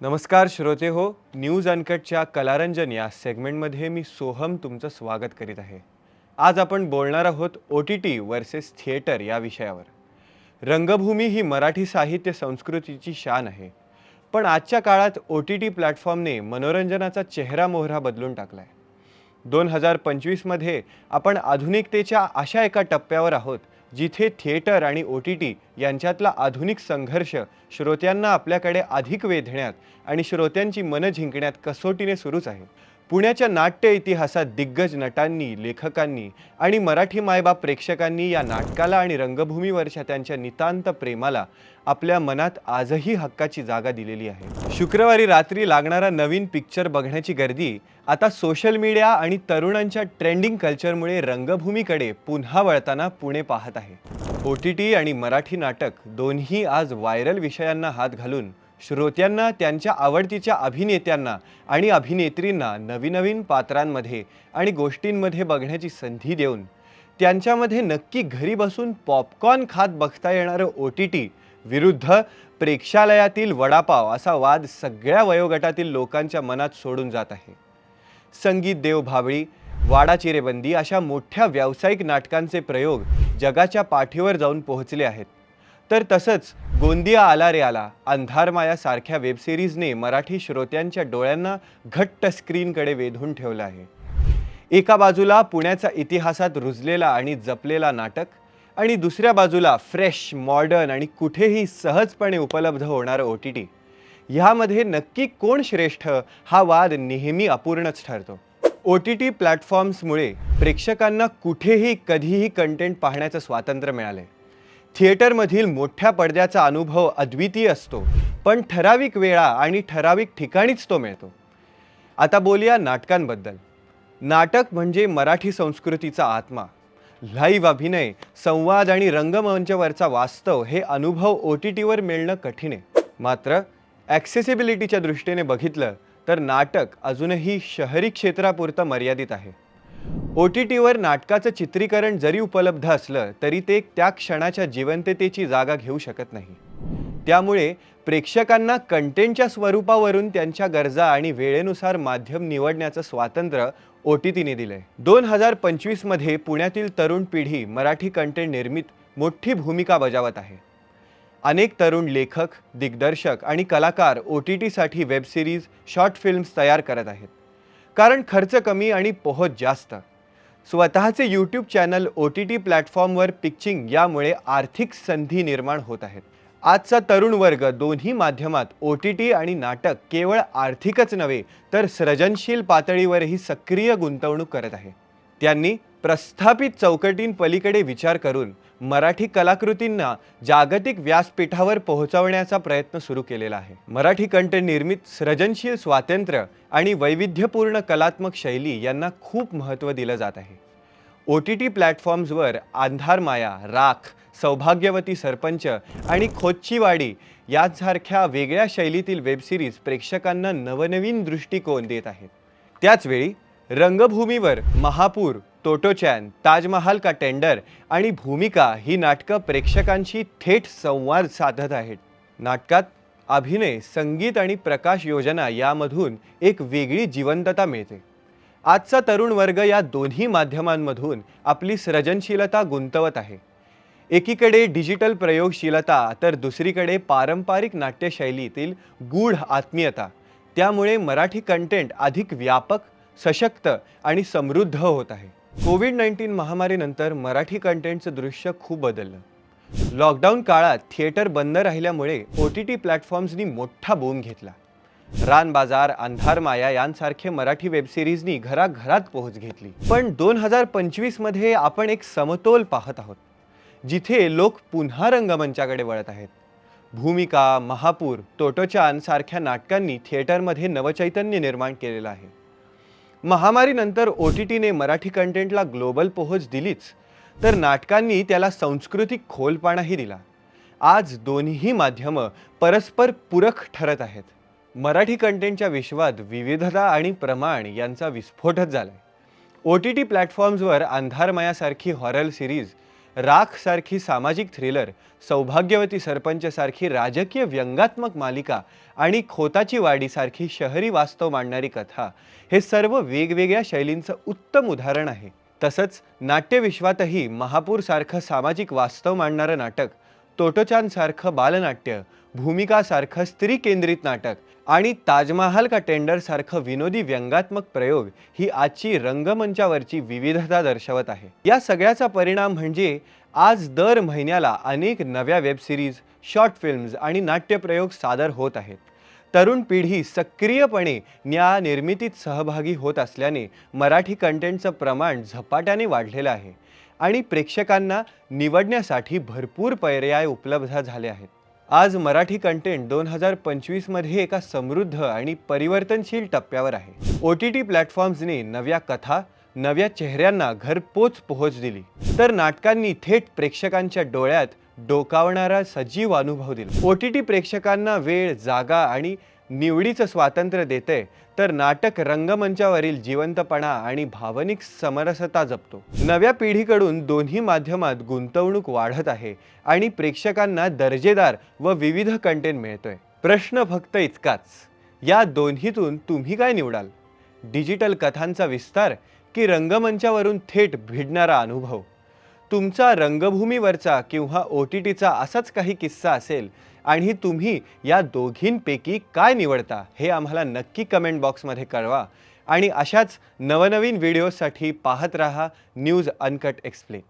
नमस्कार श्रोते हो न्यूज अनकटच्या कलारंजन या सेगमेंटमध्ये मी सोहम तुमचं स्वागत करीत आहे. आज आपण बोलणार आहोत O T T versus theatre या विषयावर. रंगभूमी ही मराठी साहित्य संस्कृतीची शान आहे पण आजच्या काळात ओ टी टी प्लॅटफॉर्मने मनोरंजनाचा चेहरा मोहरा बदलून टाकला आहे दोन हजार पंचवीसमध्ये आपण आधुनिकतेच्या अशा एका टप्प्यावर आहोत जिथे थिएटर आणि ओ टी टी यांच्यातला आधुनिक संघर्ष श्रोत्यांना आपल्याकडे अधिक वेधण्यात आणि श्रोत्यांची मनं जिंकण्यात कसोटीने सुरूच आहे. पुण्याच्या नाट्य इतिहासात दिग्गज नटांनी लेखकांनी आणि मराठी मायबाप प्रेक्षकांनी या नाटकाला आणि रंगभूमीवरच्या त्यांच्या नितांत प्रेमाला आपल्या मनात आजही हक्काची जागा दिलेली आहे. शुक्रवारी रात्री लागणारा नवीन पिक्चर बघण्याची गर्दी आता सोशल मीडिया आणि तरुणांच्या ट्रेंडिंग कल्चरमुळे रंगभूमीकडे पुन्हा वळताना पुणे पाहत आहे. ओ टी टी आणि मराठी नाटक दोन्ही आज व्हायरल विषयांना हात घालून श्रोत्यांना त्यांच्या आवडतीच्या अभिनेत्यांना आणि अभिनेत्रींना नवीन नवीन पात्रांमध्ये आणि गोष्टींमध्ये बघण्याची संधी देऊन त्यांच्यामध्ये नक्की घरी बसून पॉपकॉर्न खात बघता येणारं ओ टी टी विरुद्ध प्रेक्षालयातील वडापाव असा वाद सगळ्या वयोगटातील लोकांच्या मनात सोडून जात आहे. संगीत देव भाबळी वाडा चिरेबंदी अशा मोठ्या व्यावसायिक नाटकांचे प्रयोग जगाच्या पाठीवर जाऊन पोहोचले आहेत. तर तसंच गोंदिया आला रे आला अंधारमाया सारख्या वेबसिरीजने मराठी श्रोत्यांच्या डोळ्यांना घट्ट स्क्रीनकडे वेधून ठेवलं आहे. एका बाजूला पुण्याचा इतिहासात रुजलेला आणि जपलेला नाटक आणि दुसऱ्या बाजूला फ्रेश मॉडर्न आणि कुठेही सहजपणे उपलब्ध होणारं ओ टी टी ह्यामध्ये नक्की कोण श्रेष्ठ हा वाद नेहमी अपूर्णच ठरतो. ओ टी टी प्लॅटफॉर्म्समुळे प्रेक्षकांना कुठेही कधीही कंटेंट पाहण्याचं स्वातंत्र्य मिळालंय. थिएटरमधील मोठ्या पडद्याचा अनुभव अद्वितीय असतो पण ठराविक वेळा आणि ठराविक ठिकाणीच तो मिळतो. आता बोलूया नाटकांबद्दल. नाटक म्हणजे मराठी संस्कृतीचा आत्मा. लाईव्ह अभिनय संवाद आणि रंगमंचवरचा वास्तव हे अनुभव ओ टी टीवर मिळणं कठीण आहे. मात्र ॲक्सेसिबिलिटीच्या दृष्टीने बघितलं तर नाटक अजूनही शहरी क्षेत्रापुरतं मर्यादित आहे. ओ टी टीवर नाटकाचं चित्रीकरण जरी उपलब्ध असलं तरी ते त्या क्षणाच्या जिवंततेची जागा घेऊ शकत नाही. त्यामुळे प्रेक्षकांना कंटेंटच्या स्वरूपावरून त्यांच्या गरजा आणि वेळेनुसार माध्यम निवडण्याचं स्वातंत्र्य ओ टी टीने दिलंय. दोन हजार पंचवीसमध्ये पुण्यातील तरुण पिढी मराठी कंटेंट निर्मित मोठी भूमिका बजावत आहे. अनेक तरुण लेखक दिग्दर्शक आणि कलाकार ओ टी टीसाठी वेबसिरीज शॉर्ट फिल्म्स तयार करत आहेत. कारण खर्च कमी आणि पोहोच जास्त. स्वतःचे YouTube channel O T T प्लॅटफॉर्मवर पिक्चिंग यामुळे आर्थिक संधी निर्माण होत आहेत. आजचा तरुण वर्ग दोन्ही माध्यमात ओ टी टी आणि नाटक केवळ आर्थिकच नव्हे तर सृजनशील पातळीवरही सक्रिय गुंतवणूक करत आहे. त्यांनी प्रस्थापित चौकटींपलीकडे विचार करून मराठी कलाकृतींना जागतिक व्यासपीठावर पोहोचवण्याचा प्रयत्न सुरू केलेला आहे. मराठी कंटेंट निर्मित सृजनशील स्वातंत्र्य आणि वैविध्यपूर्ण कलात्मक शैली यांना खूप महत्त्व दिलं जात आहे. ओ टी टी प्लॅटफॉर्म्सवर आंधारमाया राख सौभाग्यवती सरपंच आणि खोच्चीवाडी यासारख्या वेगळ्या शैलीतील वेबसिरीज प्रेक्षकांना नवनवीन दृष्टिकोन देत आहेत. त्याचवेळी रंगभूमीवर महापूर टोटोचॅन ताजमहाल का टेंडर आणि भूमिका ही नाटकं प्रेक्षकांशी थेट संवाद साधत आहेत. नाटकात अभिनय संगीत आणि प्रकाश योजना यामधून एक वेगळी जिवंतता मिळते. आजचा तरुण वर्ग या दोन्ही माध्यमांमधून आपली सृजनशीलता गुंतवत आहे. एकीकडे डिजिटल प्रयोगशीलता तर दुसरीकडे पारंपरिक नाट्यशैलीतील गूढ आत्मीयता. त्यामुळे मराठी कंटेंट अधिक व्यापक सशक्त आणि समृद्ध होत आहे. कोविड नाईन्टीन महामारीनंतर मराठी कंटेंटचं दृश्य खूप बदललं. लॉकडाऊन काळात थिएटर बंद राहिल्यामुळे ओ टी टी प्लॅटफॉर्म्सनी मोठा बोम घेतला. रान बाजार अंधार माया यांसारखे मराठी वेबसिरीजनी घराघरात पोहोच घेतली. पण दोन हजार पंचवीसमध्ये आपण एक समतोल पाहत आहोत जिथे लोक पुन्हा रंगमंचाकडे वळत आहेत. भूमिका महापूर तोटोचान सारख्या नाटकांनी थिएटरमध्ये नवचैतन्य निर्माण केलेलं आहे. महामारीनंतर ओ टी टीने मराठी कंटेंटला ग्लोबल पोहोच दिलीच तर नाटकांनी त्याला सांस्कृतिक खोलपाणाही दिला. आज दोन्ही माध्यमं परस्पर पूरक ठरत आहेत. मराठी कंटेंटच्या विश्वात विविधता आणि प्रमाण यांचा विस्फोटच झालाय. ओ टी टी प्लॅटफॉर्म्सवर अंधारमयासारखी हॉरल सिरीज राख सारखी सामाजिक थ्रिलर सौभाग्यवती सरपंच सारखी राजकीय व्यंगात्मक मालिका आणि खोताची वाडीसारखी शहरी वास्तव मांडणारी कथा हे सर्व वेगवेगळ्या शैलींचं उत्तम उदाहरण आहे. तसंच नाट्यविश्वातही महापूर सारखं सामाजिक वास्तव मांडणारं नाटक तोटोचान सारखं बालनाट्य भूमिका सारखं स्त्री केंद्रित नाटक आणि ताजमहाल का टेंडर सारखं विनोदी व्यंगात्मक प्रयोग ही आजची रंगमंचावरची विविधता दर्शवत आहे. या सगळ्याचा परिणाम म्हणजे आज दर महिन्याला अनेक नव्या वेबसिरीज शॉर्ट फिल्म्स आणि नाट्यप्रयोग सादर होत आहेत. तरुण पिढी सक्रियपणे या निर्मितीत सहभागी होत असल्याने मराठी कंटेंटचं प्रमाण झपाट्याने वाढलेलं आहे आणि प्रेक्षकांना निवडण्यासाठी भरपूर पर्याय उपलब्ध झाले आहेत. आज मराठी कंटेंट दोन हजार पंचवीसमध्ये एका समृद्ध आणि परिवर्तनशील टप्प्यावर आहे. ओ टी टी प्लॅटफॉर्म्सने नव्या कथा नव्या चेहऱ्यांना घरपोच पोहोच दिली. तर नाटकांनी थेट प्रेक्षकांच्या डोळ्यात डोकावणारा सजीव अनुभव दिला. ओ टी टी प्रेक्षकांना वेळ जागा आणि निवडीचं स्वातंत्र्य देते तर नाटक रंगमंचावरील जिवंतपणा आणि भावनिक समरसता जपतो. नव्या पिढीकडून दोन्ही माध्यमात गुंतवणूक वाढत आहे आणि प्रेक्षकांना दर्जेदार व विविध कंटेंट मिळतोय. प्रश्न फक्त इतकाच. या दोन्हीतून तुम्ही काय निवडाल? डिजिटल कथांचा विस्तार की रंगमंचावरून थेट भिडणारा अनुभव? तुमचा रंगभूमीवरचा किंवा ओ टी टीचा असाच काही किस्सा असेल आणि तुम्ही या दोघींपैकी काय निवडता हे आम्हाला नक्की कमेंट बॉक्समध्ये कळवा. आणि अशाच नवनवीन व्हिडिओसाठी पाहत रहा न्यूज अनकट एक्सप्लेन.